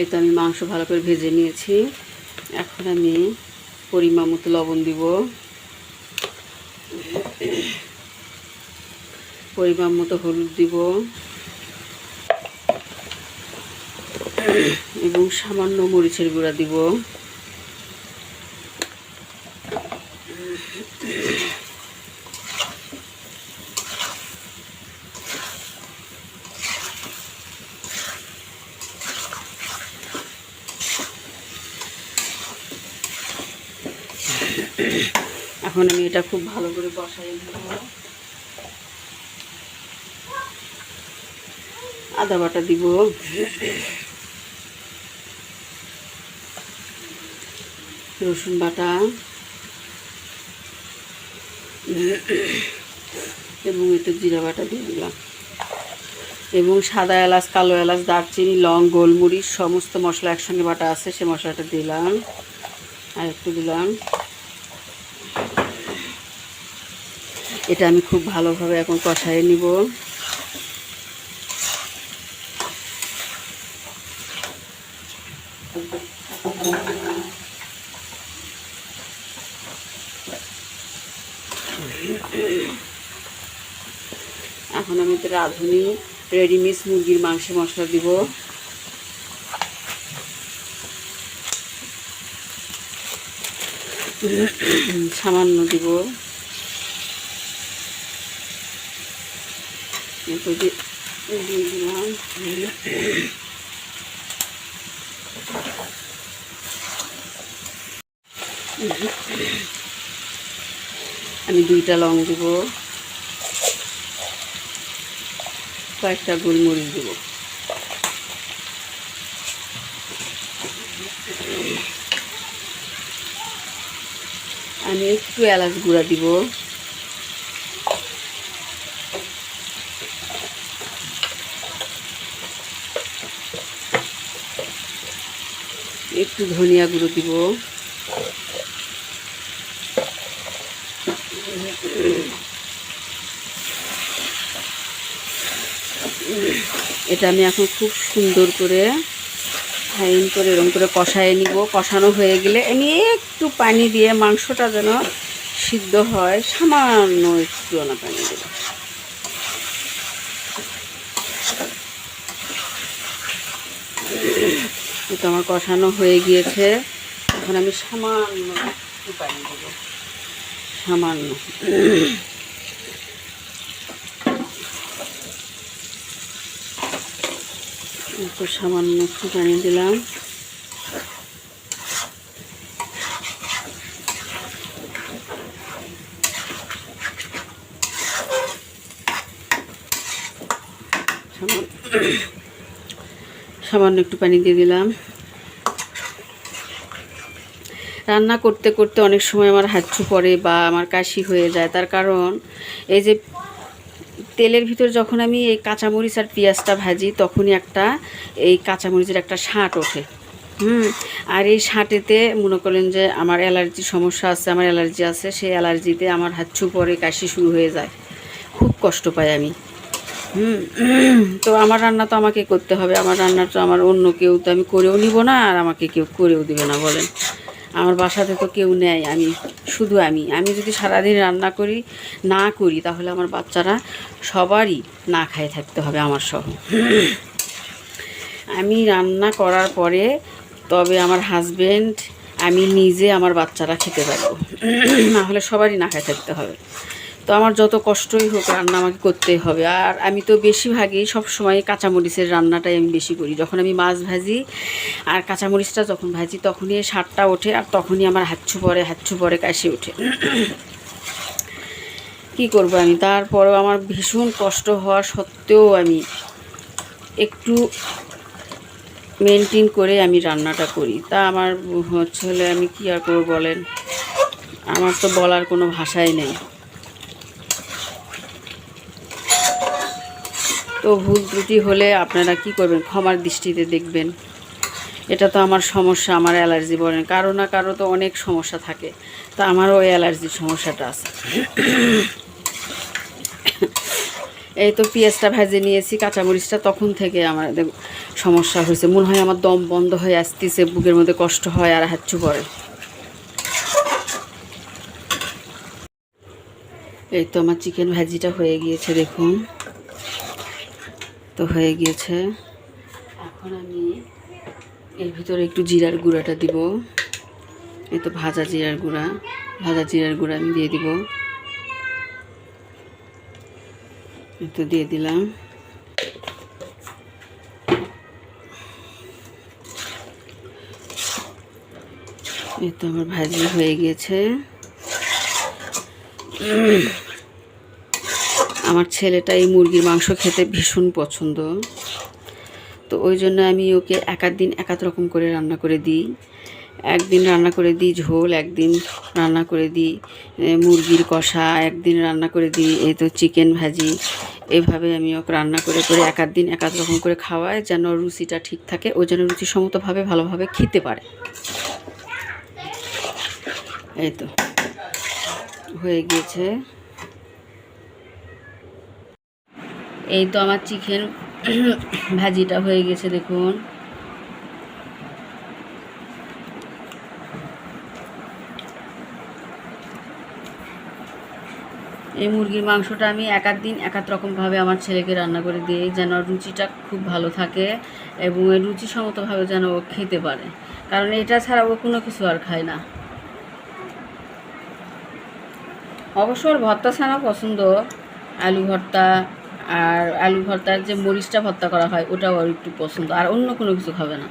এই তো আমি মাংস ভালো করে ভেজে নিয়েছি। এখন আমি পরিমাণ মতো লবণ দিব। পরিমাণ মতো হলুদ দিব। এবং সামান্য মরিচের গুঁড়া দিব। এখন আমি এটা খুব ভালো করে বসাই আদা বাটা দিব। রসুন বাটা। এবং একটু জিরা বাটা দিয়ে দিলাম। এবং সাদা এলাচ, কালো এলাচ, দারচিনি, লং, গোলমরিচ, সমস্ত মশলা একসঙ্গে বাটা আছে, সে মশলাটা দিলাম। আর একটু দিলাম। এটা আমি খুব ভালোভাবে এখন কষায় নিব। এখন আমি তো রাঁধুনি রেডিমিক্স মুরগির মাংসে মশলা দিব। সামান্য দিব। দিয়ে দিয়ে দিলাম আমি দুইটা লং দিব। কয়েকটা গোলমরিচ দিব। আমি একটু এলাচ গুঁড়া দিব। একটু ধনিয়া গুঁড়ো দিব। এটা আমি এখন খুব সুন্দর করে ফাইন করে এরকম করে কষায় নিব। কষানো হয়ে গেলে আমি একটু পানি দিয়ে মাংসটা যেন সিদ্ধ হয়, সামান্য একটু না পানি দেবো। এটা আমার কষানো হয়ে গিয়েছে। এখন আমি সামান্য পানি দেবো। সামান্য। একটু সামান্য একটু পানি দিলাম। সামান্য একটু পানি দিয়ে দিলাম। রান্না করতে করতে অনেক সময় আমার হাঁচু পড়ে বা আমার কাশি হয়ে যায়, তার কারণ এই যে তেলের ভিতর যখন আমি এই কাঁচামরিচ আর পেঁয়াজটা ভাজি, তখনই একটা এই কাঁচামরিচের একটা শাঁট ওঠে। হুম, আর এই শাঁটেতে মনে করেন যে আমার অ্যালার্জি সমস্যা আছে, আমার অ্যালার্জি আছে, সেই অ্যালার্জিতে আমার হাঁচু পরে কাশি শুরু হয়ে যায়। খুব কষ্ট পাই আমি। তো আমার রান্না তো আমাকে করতে হবে, আমার রান্না তো আমার অন্য কেউ তো আমি করেও নিব না আর আমাকে কেউ করেও দিবে না বলেন। আমার বাসাতে তো কেউ নেয় আমি শুধু আমি। আমি যদি সারাদিন রান্না করি, না করি, তাহলে আমার বাচ্চারা সবারই না খায় থাকতে হবে আমার সহ। আমি রান্না করার পরে তবে আমার হাজবেন্ড আমি নিজে আমার বাচ্চারা খেতে পারব। না হলে সবারই না খায় থাকতে হবে। তো আমার যত কষ্টই হোক রান্না আমাকে করতেই হবে। আর আমি তো বেশিরভাগই সবসময় কাঁচামরিচের রান্নাটাই আমি বেশি করি। যখন আমি মাছ ভাজি আর কাঁচামরিচটা যখন ভাজি, তখনই স্বাদটা ওঠে আর তখনই আমার হাচ্ছু পরে হাচ্ছু পরে কাশি ওঠে। কি করব আমি? তারপরেও আমার ভীষণ কষ্ট হওয়া সত্ত্বেও আমি একটু মেনটেন করে আমি রান্নাটা করি। তা আমার হচ্ছে হলে আমি কী আর করব বলেন? আমার তো বলার কোনো ভাষাই নেই। তো ভুল ত্রুটি হলে আপনারা কি করবেন? ক্ষমার দৃষ্টিতে দেখবেন। এটা তো আমার সমস্যা, আমার অ্যালার্জি বলেন। কারও না কারও তো অনেক সমস্যা থাকে। তা আমারও ওই অ্যালার্জির সমস্যাটা আছে। এই তো পেঁয়াজটা ভেজে নিয়েছি, কাঁচামরিচটা তখন থেকে আমার সমস্যা হয়েছে। মনে হয় আমার দম বন্ধ হয়ে আসতেছে, বুকের মধ্যে কষ্ট হয় আর হাঁচু পড়ে। এই তো আমার চিকেন ভাজিটা হয়ে গিয়েছে, দেখুন। হয়ে গিয়েছে। এখন আমি এর ভিতরে একটু জিরার গুঁড়াটা দিব। এই তো ভাজা জিরার গুঁড়া। ভাজা জিরার গুঁড়া আমি দিয়ে দিব। তো দিয়ে দিলাম। এই তো আমার ভাজি হয়ে গিয়েছে। আমার ছেলেটা এই মুরগির মাংস খেতে ভীষণ পছন্দ। তো ওই জন্য আমি ওকে এক আধ দিন এক আধ রকম করে রান্না করে দিই। একদিন রান্না করে দিই ঝোল, একদিন রান্না করে দিই মুরগির কষা, একদিন রান্না করে দিই, এই তো চিকেন ভাজি। এভাবে আমি ওকে রান্না করে করে এক দিন এক রকম করে খাওয়াই যেন রুচিটা ঠিক থাকে, ও যেন রুচিসম্মতভাবে ভালোভাবে খেতে পারে। এই তো, হয়ে গিয়েছে। এই তো আমার চিকেন ভাজিটা হয়ে গেছে, দেখুন। এই মুরগির মাংসটা আমি এক আধ দিন এক আধ রকমভাবে আমার ছেলেকে রান্না করে দিই, যেন রুচিটা খুব ভালো থাকে এবং রুচিসম্মতভাবে যেন ও খেতে পারে। কারণ এটা ছাড়া ও কোনো কিছু আর খায় না। অবশ্য ওর ভর্তা ছানা পছন্দ। আলু ভর্তা আর আলু ভর্তার যে মরিচটা ভর্তা করা হয়, ওটাও আর একটু পছন্দ। আর অন্য কোনো কিছু খাবে না।